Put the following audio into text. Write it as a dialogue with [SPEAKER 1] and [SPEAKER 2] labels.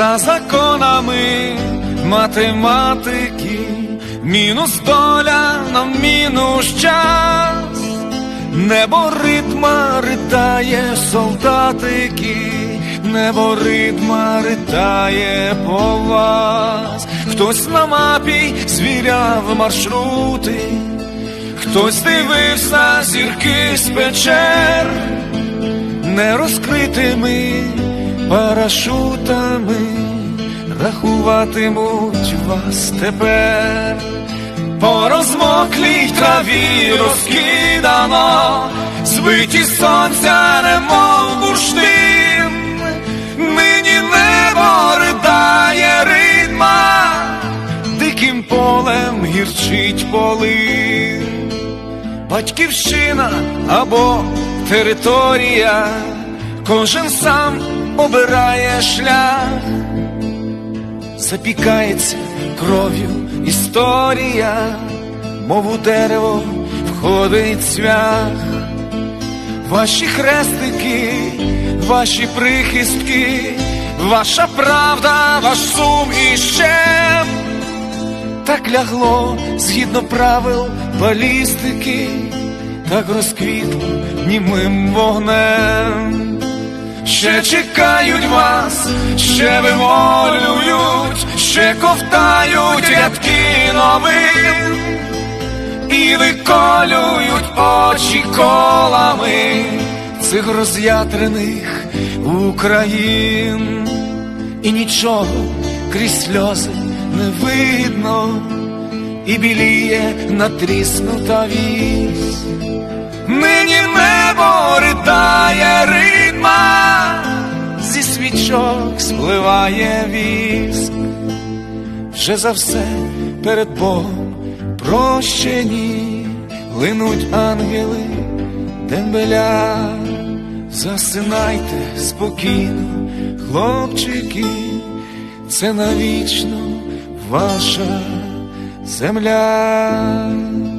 [SPEAKER 1] за законами математики, мінус доля на мінус час, небо ритма ритає солдатики, небо ритма ритає по вас, хтось на мапі звіряв маршрути, хтось дивився зірки з печер. Нерозкритими парашутами рахуватимуть вас тепер. По розмоклій траві розкидано, збиті сонця, немов бурштин, нині небо ридає ритма, диким полем гірчить полин батьківщина або територія, кожен сам обирає шлях, запікається кров'ю історія, мов у дерево входить цвях, ваші хрестики, ваші прихистки, ваша правда, ваш сум і щем так лягло згідно правил балістики, так розквітло німим вогнем. Ще чекають вас, ще вимолюють, ще ковтають рядки новин і виколюють очі колами цих роз'ятрених Україн, і нічого крізь сльози не видно, і біліє натріснута вісь. Нині небо ридає свічок спливає віск, вже за все перед Богом прощені, линуть ангели дембеля, засинайте спокійно, хлопчики, це навічно ваша земля.